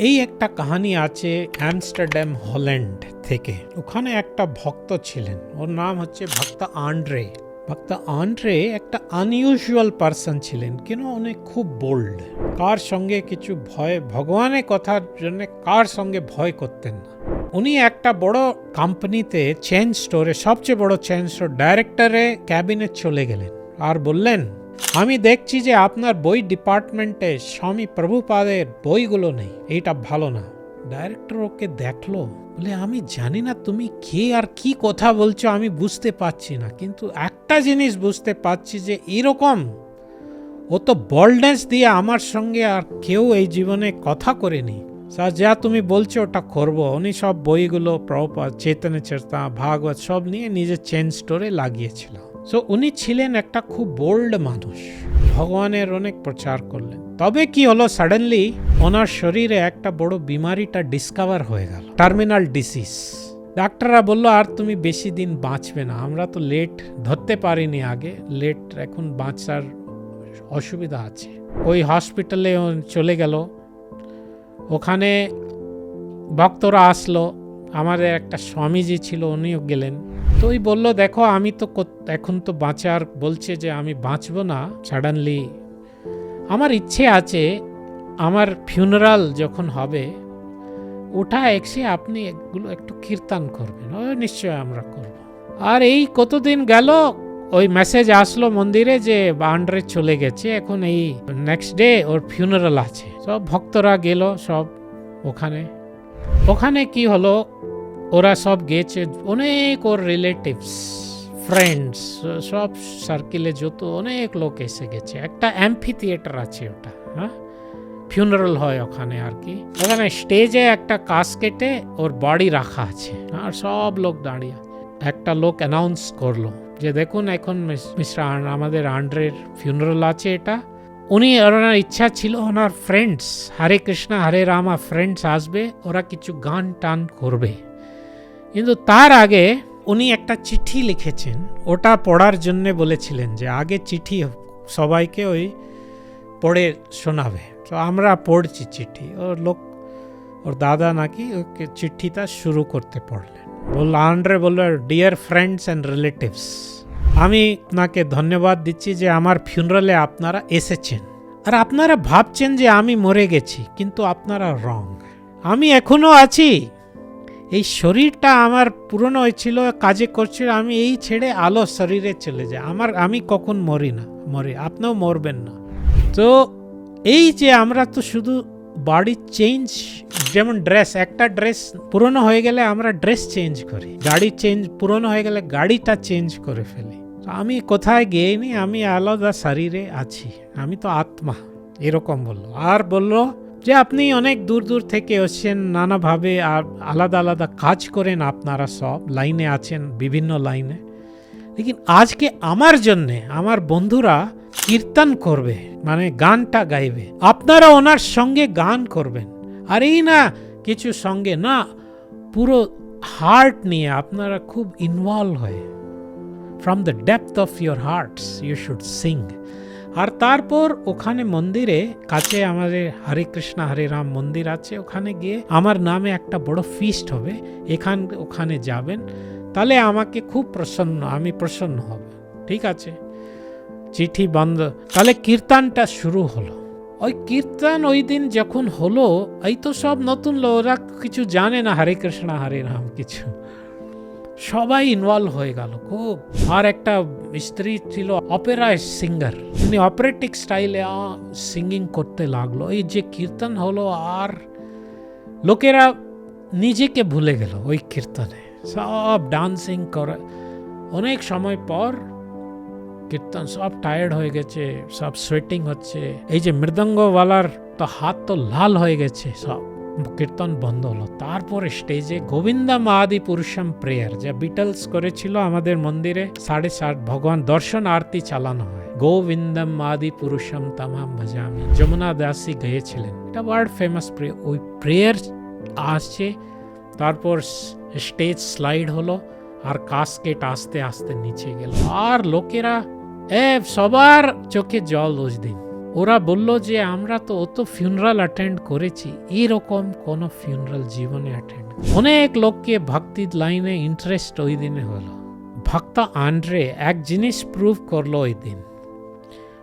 এই একটা কাহানি আছে অ্যামস্টারডাম হল্যান্ড থেকে। ওখানে একটা ভক্ত ছিলেন। ওর নাম হচ্ছে ভক্ত আন্ড্রে ভক্ত আন্ড্রে একটা আনইউজুয়াল পার্সন ছিলেন। কেন অনেক খুব বোল্ড কার সঙ্গে কিছু ভয়? ভগবানের কথার জন্য কার সঙ্গে ভয় করতেন? না উনি একটা বড় কোম্পানিতে চেন স্টোরে সবচেয়ে বড় চেন স্টোর ডাইরেক্টরে ক্যাবিনে চলে গেলেন। আর বললেন আমি দেখছি যে আপনার বই ডিপার্টমেন্টে স্বামী প্রভুপাদের বইগুলো নেই। এটা ভালো না। ডাইরেক্টর ওকে দেখল, বলে, আমি জানি না তুমি কে আর কি কথা বলছো, আমি বুঝতে পারছি না। কিন্তু একটা জিনিস বুঝতে পারছি যে এরকম, ও তো বল্ডনেস দিয়ে আমার সঙ্গে আর কেউ এই জীবনে কথা করেনি। স্যার, যা তুমি বলছো ওটা করব। উনি সব বইগুলো প্রভুপাদ চেতন চেতনা ভাগবত সব নিয়ে নিজের চেন স্টোরে লাগিয়েছিল। সো উনি ছিলেন একটা খুব বোল্ড মানুষ। ভগবানের অনেক প্রচার করলেন। তবে কি হলো? সাডেনলি ওনার শরীরে একটা বড় বিমারিটা ডিসকভার হয়ে গেল। টার্মিনাল ডিসিজ ডাক্তাররা বলল, আর তুমি বেশি দিন বাঁচবে না। আমরা তো লেট ধরতে পারিনি আগে। লেট এখন বাঁচার অসুবিধা আছে। ওই হসপিটালে চলে গেল। ওখানে ভক্তরা আসলো। আমাদের একটা স্বামীজি ছিল, উনিও গেলেন। তো ওই বলল, দেখো, আমি তো এখন তো বাঁচার, বলছে যে আমি বাঁচবো না সাডানলি আমার ইচ্ছে আছে, আমার ফিউনারাল যখন হবে ওটা এসে আপনি এগুলো একটু কীর্তন করবেন। ও নিশ্চয় আমরা করব। আর এই কতদিন গেল? ওই মেসেজ আসলো মন্দিরে যে বান্ডারে চলে গেছে, এখন এই নেক্সট ডে ওর ফিউনারাল আছে। সব ভক্তরা গেল সব ওখানে। ওখানে কি হলো? ওরা সব গেছে, অনেক ওর রিলেটিভস ফ্রেন্ডস সব সার্কেলে যত অনেক লোক এসে গেছে। একটা অ্যাম্পি থিয়েটার আছে ওটা হ্যাঁ? ফিউনারাল হয় ওখানে আর কি। ওখানে স্টেজে একটা কাস্কেটে ওর বডি রাখা আছে আর সব লোক দাঁড়িয়ে। একটা লোক অ্যানাউন্স করল যে, দেখুন এখন মিস্টার আমাদের আন্ড্রের ফিউনারাল আছে এটা। উনি, ওনার ইচ্ছা ছিল ওনার ফ্রেন্ডস হরে কৃষ্ণ, হরে রামা ফ্রেন্ডস আসবে, ওরা কিছু গান টান করবে। কিন্তু তার আগে উনি একটা চিঠি লিখেছেন। ওটা পড়ার জন্য বলেছিলেন যে, আগে চিঠি সবাইকে ওই পড়ে শোনাবে। তো আমরা পড়ছি চিঠি। ওর লোক, ওর দাদা নাকি ওকে চিঠিটা শুরু করতে পড়লেন। বলল আন্ড্রে বলল ডিয়ার ফ্রেন্ডস অ্যান্ড রিলেটিভস আমি আপনাকে ধন্যবাদ দিচ্ছি যে আমার ফিউনারালে আপনারা এসেছেন। আর আপনারা ভাবছেন যে আমি মরে গেছি, কিন্তু আপনারা রং আমি এখনও আছি। এই শরীরটা আমার পুরনো হয়েছিল, কাজে করছিল, আমি এই ছেড়ে আলো শরীরে চলে যায় আমার, আমি কখন মরি না, মরি, আপনিও মরবেন না। তো এই যে আমরা তো শুধু বডি চেঞ্জ যেমন ড্রেস একটা ড্রেস পুরনো হয়ে গেলে আমরা ড্রেস চেঞ্জ করি। গাড়ি চেঞ্জ পুরনো হয়ে গেলে গাড়িটা চেঞ্জ করে ফেলি। আমি কোথায় গিয়েনি আমি আলাদা শরীরে আছি, আমি তো আত্মা, এরকম বলল। আর বলল যে আপনি অনেক দূর দূর থেকে এসছেন, নানাভাবে আর আলাদা আলাদা কাজ করেন আপনারা সব, লাইনে আছেন, বিভিন্ন লাইনে। লেকিন আজকে আমার জন্যে, আমার বন্ধুরা কীর্তন করবে মানে গানটা গাইবে। আপনারা ওনার সঙ্গে গান করবেন। আর এই না কিছু সঙ্গে না, পুরো হার্ট নিয়ে আপনারা খুব ইনভলভ হয়ে। From the depth of your hearts you should sing আর তারপর ওখানে মন্দিরে, কাছে আমাদের হরে কৃষ্ণ, হরে রাম মন্দির আছে, ওখানে গিয়ে আমার নামে একটা বড় ফিস্ট হবে, এখান, ওখানে যাবেন। তাহলে আমাকে খুব প্রসন্ন, আমি প্রসন্ন হব, ঠিক আছে? চিঠি বন্ধ, তাহলে কীর্তনটা শুরু হলো। ওই কীর্তন ওই দিন যখন হলো, এই তো সব নতুন লোক, ওরা কিছু জানে না, হরে কৃষ্ণ, হরে রাম কিছু। সবাই ইনভলভ হয়ে গেল। খুব। আর একটা স্ত্রী ছিল অপেরা সিঙ্গার উনি অপারেটিক স্টাইলে সিঙ্গিং করতে লাগল। এই যে কীর্তন হলো আর লোকেরা নিজেকে ভুলে গেল ওই কীর্তনে। সব ডান্সিং করে। অনেক সময় পর কীর্তন সব টায়ার্ড হয়ে গেছে, সব সোয়েটিং হচ্ছে। এই যে মৃদঙ্গওয়ালার তো হাত তো লাল হয়ে গেছে সব। কীর্তন বন্ধ হলো। তারপরে স্টেজে গোবিন্দা মাহাদি পুরুষম প্রেয়ার যা বিটলস করেছিল আমাদের মন্দিরে সাড়ে সাত, ভগবান দর্শন আরতি চালানো হয়। গোবিন্দম মাদি পুরুষম তামাম ভজামি। যমুনা দাসী গেয়েছিলেন। এটা ওয়ার্ল্ড ফেমাস প্রেয়ার ওই প্রেয়ার আসছে, তারপর স্টেজ স্লাইড হলো আর কাস্কেট আস্তে আস্তে নিচে গেল। আর লোকেরা, এ, সবার চোখে জল ওই দিন। ওরা বলল যে, আমরা তো অত ফিউনারাল অ্যাটেন্ড করেছি। এরকম কোনো ফিউনারাল জীবনে অ্যাটেন্ড অনেক লোককে ভক্তির লাইনে ইন্টারেস্ট ওই দিনে হলো। ভক্ত আন্ড্রে এক জিনিস প্রুভ করল ওই দিন,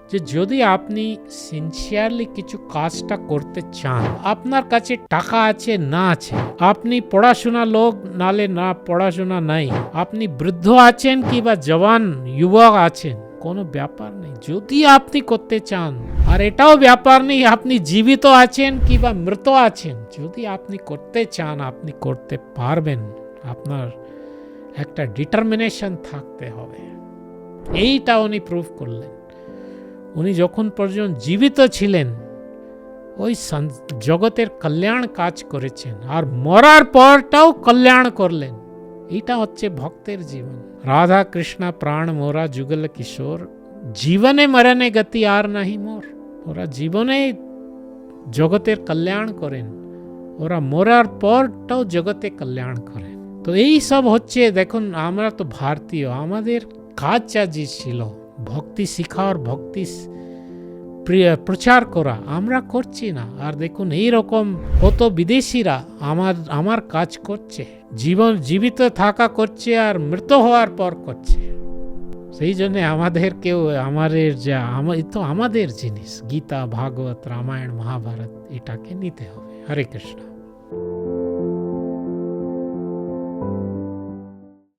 যে যদি আপনি সিনসিয়ারলি কিছু কাজটা করতে চান, আপনার কাছে টাকা আছে না আছে, আপনি পড়াশোনা লোক, নালে না পড়াশোনা নাই, আপনি বৃদ্ধ আছেন কিংবা জওয়ান, যুবক আছেন কোনো ব্যাপার নেই। যদি আপনি করতে চান, আর এটাও ব্যাপার নেই, আপনি জীবিত আছেন কিংবা মৃত আছেন, যদি আপনি করতে চান, আপনি করতে পারবেন। আপনার একটা ডিটারমিনেশন থাকতে হবে। এইটা উনি প্রুভ করলেন। উনি যখন পর্যন্ত জীবিত ছিলেন, ওই জগতের কল্যাণ কাজ করেছেন, আর মরার পরটাও কল্যাণ করলেন। এটা হচ্ছে ভক্তের জীবন। রাধা কৃষ্ণ প্রাণ মোরা যুগল কিশোর জীবনে মরণে গতি আর নাহি মোর ওরা জীবনে জগতের কল্যাণ করেন ওরা মরার পরটাও জগতে কল্যাণ করেন তো এই সব হচ্ছে দেখুন আমরা তো ভারতীয় আমাদের কাজ চাজি ছিল ভক্তি শিখা আর ভক্তি প্রচার করা, আমরা করছি না। আর দেখুন এই রকম কত বিদেশিরা আমার আমার কাজ করছে, জীবন জীবিত থাকা করছে আর মৃত হওয়ার পর করছে। সেই জন্য আমাদেরকেও আমাদের যা তো আমাদের জিনিস। গীতা, ভাগবত, রামায়ণ, মহাভারত, এটাকে নিতে হবে। হরে কৃষ্ণ।